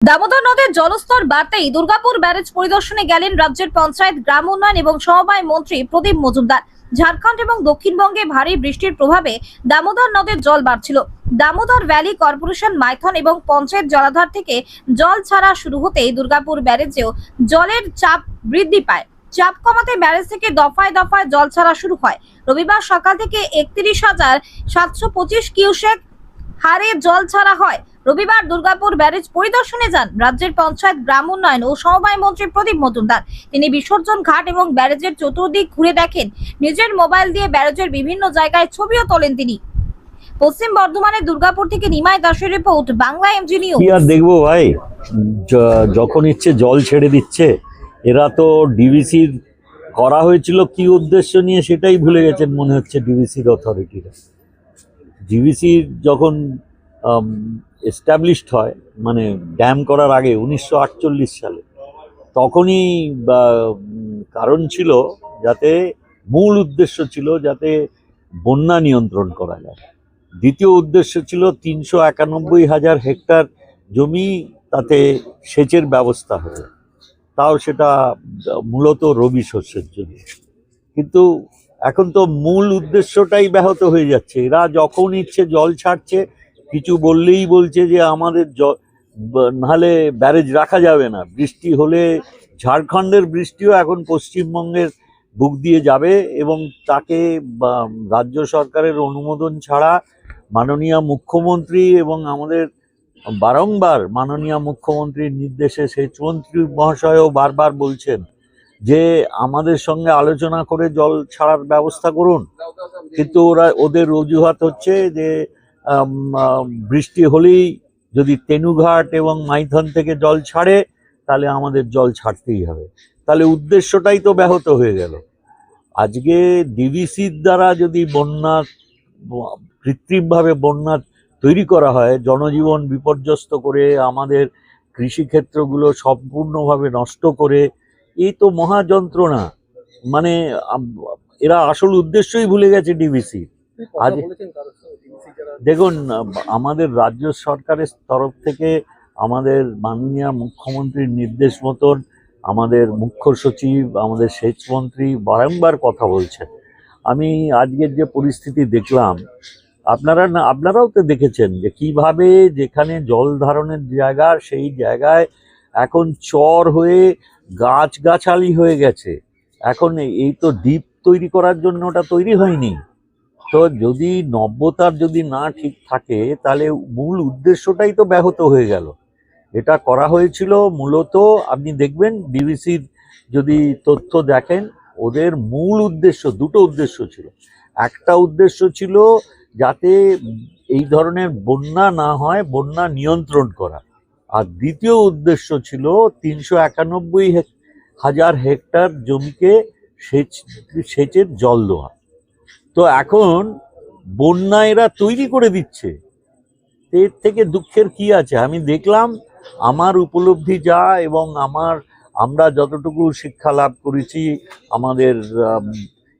দামোদর নদের জলস্তর বাড়তেই দুর্গাপুর ব্যারেজ পরিদর্শনে গেলেন রাজ্যের পঞ্চায়েত, গ্রাম উন্নয়ন এবং সমবায় মন্ত্রী প্রদীপ মজুমদার। ঝাড়খণ্ড এবং দক্ষিণবঙ্গে ভারী বৃষ্টির প্রভাবে দামোদর নদের জল বাড়ছিল। দামোদর ভ্যালি কর্পোরেশন মাইথন এবং পঞ্চায়েত জলাধার থেকে জল ছাড়া শুরু হতেই দুর্গাপুর ব্যারেজেও জলের চাপ বৃদ্ধি পায়। চাপ কমাতে ব্যারেজ থেকে দফায় দফায় জল ছাড়া শুরু হয়। রবিবার সকাল থেকে একত্রিশ হাজার সাতশো পঁচিশ কিউসেক হারে জল ছাড়া হয়। রবিবার দুর্গাপুর ব্যারেজ পরিদর্শনে যান রাজ্যের পঞ্চায়েত, গ্রাম উন্নয়ন ও সমবায় মন্ত্রী প্রদীপ মজুমদার। তিনি বিসর্জন ঘাট এবং ব্যারেজের চতুর্দিক ঘুরে দেখেন। নিজের মোবাইল দিয়ে ব্যারেজের বিভিন্ন জায়গায় ছবিও তোলেন তিনি। পশ্চিম বর্ধমানের দুর্গাপুর থেকে নিমাই দাসের রিপোর্ট, বাংলা এমজি নিউজ। আর দেখব ভাই? যখন ইচ্ছে জল ছেড়ে দিচ্ছে, এরা তো ডিভিসির করা হয়েছিল কি উদ্দেশ্য নিয়ে সেটাই ভুলে গেছেন মনে হচ্ছে ডিভিসির অথরিটিরা ডিভিসি যখন এস্টাবলিশড হয় মানে ড্যাম করার আগে উনিশশো আটচল্লিশ সালে। তখনই কারণ ছিল যাতে মূল উদ্দেশ্য ছিল যাতে বন্যা নিয়ন্ত্রণ করা যায়। দ্বিতীয় উদ্দেশ্য ছিল তিনশো একানব্বই হাজার হেক্টর জমি তাতে সেচের ব্যবস্থা হবে। তাও সেটা, মূলত রবি শস্যের জন্য। কিন্তু এখন তো মূল উদ্দেশ্যটাই ব্যাহত হয়ে যাচ্ছে। এরা যখন ইচ্ছে জল ছাড়ছে কিছু বললেই বলছে যে আমাদের নাহলে ব্যারেজ রাখা যাবে না। বৃষ্টি হলে ঝাড়খণ্ডের বৃষ্টিও এখন পশ্চিমবঙ্গের বুক দিয়ে যাবে এবং তাকে রাজ্য সরকারের অনুমোদন ছাড়া মাননীয় মুখ্যমন্ত্রী এবং আমাদের বারংবার মাননীয় মুখ্যমন্ত্রীর নির্দেশে সেচমন্ত্রী মহাশয়ও বারবার বলছেন যে আমাদের সঙ্গে আলোচনা করে জল ছাড়ার ব্যবস্থা করুন। কিন্তু ওরা, ওদের অজুহাত হচ্ছে যে বৃষ্টি হলেই যদি তেনুঘাট এবং মাইথন থেকে জল ছাড়ে তাহলে আমাদের জল ছাড়তেই হবে। তাহলে উদ্দেশ্যটাই তো ব্যাহত হয়ে গেল। আজকে ডিভিসির দ্বারা যদি বন্যা কৃত্রিমভাবে বন্যা তৈরি করা হয় জনজীবন বিপর্যস্ত করে আমাদের কৃষিক্ষেত্রগুলো সম্পূর্ণভাবে নষ্ট করে এই তো মহা যন্ত্রণা মানে এরা আসল উদ্দেশ্যই ভুলে গেছে ডিভিসি। আজ দেখুন, আমাদের রাজ্য সরকারের তরফ থেকে আমাদের মাননীয় মুখ্যমন্ত্রীর নির্দেশ মতন আমাদের মুখ্য সচিব, আমাদের সেচমন্ত্রী বারংবার কথা বলছেন। আমি আজকের যে পরিস্থিতি দেখলাম, আপনারা না, আপনারাও তো দেখেছেন যে কীভাবে যেখানে জল ধারণের জায়গা, সেই জায়গায় এখন চর হয়ে গাছগাছালি হয়ে গেছে। এখন এই তো দ্বীপ তৈরি করার জন্য ওটা তৈরি হয়নি। তো যদি নব্যতার যদি না ঠিক থাকে, তাহলে মূল উদ্দেশ্যটাই তো ব্যাহত হয়ে গেল। এটা করা হয়েছিল মূলত, আপনি দেখবেন ডিভিসির যদি তথ্য দেখেন, ওদের মূল উদ্দেশ্য, দুটো উদ্দেশ্য ছিল। একটা উদ্দেশ্য ছিল যাতে এই ধরনের বন্যা না হয়, বন্যা নিয়ন্ত্রণ করা। আর দ্বিতীয় উদ্দেশ্য ছিল তিনশো একানব্বই হাজার হেক্টর জমিকে সেচ, সেচের জল দেওয়া। তো এখন বন্যা এরা তৈরি করে দিচ্ছে। এর থেকে দুঃখের কি আছে? আমি দেখলাম আমার উপলব্ধি যা এবং আমার, আমরা যতটুকু শিক্ষা লাভ করেছি আমাদের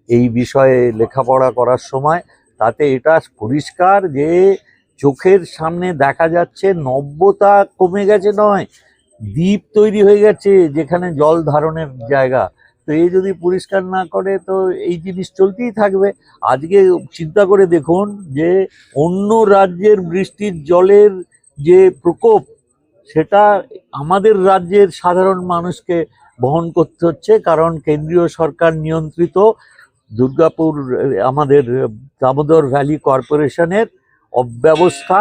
এই বিষয়ে লেখাপড়া করার সময়, তাতে এটা পরিষ্কার যে চোখের সামনে দেখা যাচ্ছে নব্যতা কমে গেছে নয়, দ্বীপ তৈরি হয়ে গেছে যেখানে জল ধারণের জায়গা। তো এই যদি পরিষ্কার না করে, তো এই জিনিস চলতেই থাকবে। আজকে চিন্তা করে দেখুন যে, অন্য রাজ্যের বৃষ্টির জলের যে প্রকোপ, সেটা আমাদের রাজ্যের সাধারণ মানুষকে বহন করতে হচ্ছে, কারণ কেন্দ্রীয় সরকার নিয়ন্ত্রিত দুর্গাপুর, আমাদের দামোদর ভ্যালি কর্পোরেশনের অব্যবস্থা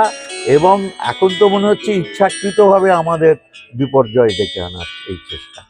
এবং এখন তো মনে হচ্ছে ইচ্ছাকৃতভাবে আমাদের বিপর্যয় ডেকে আনার এই চেষ্টা।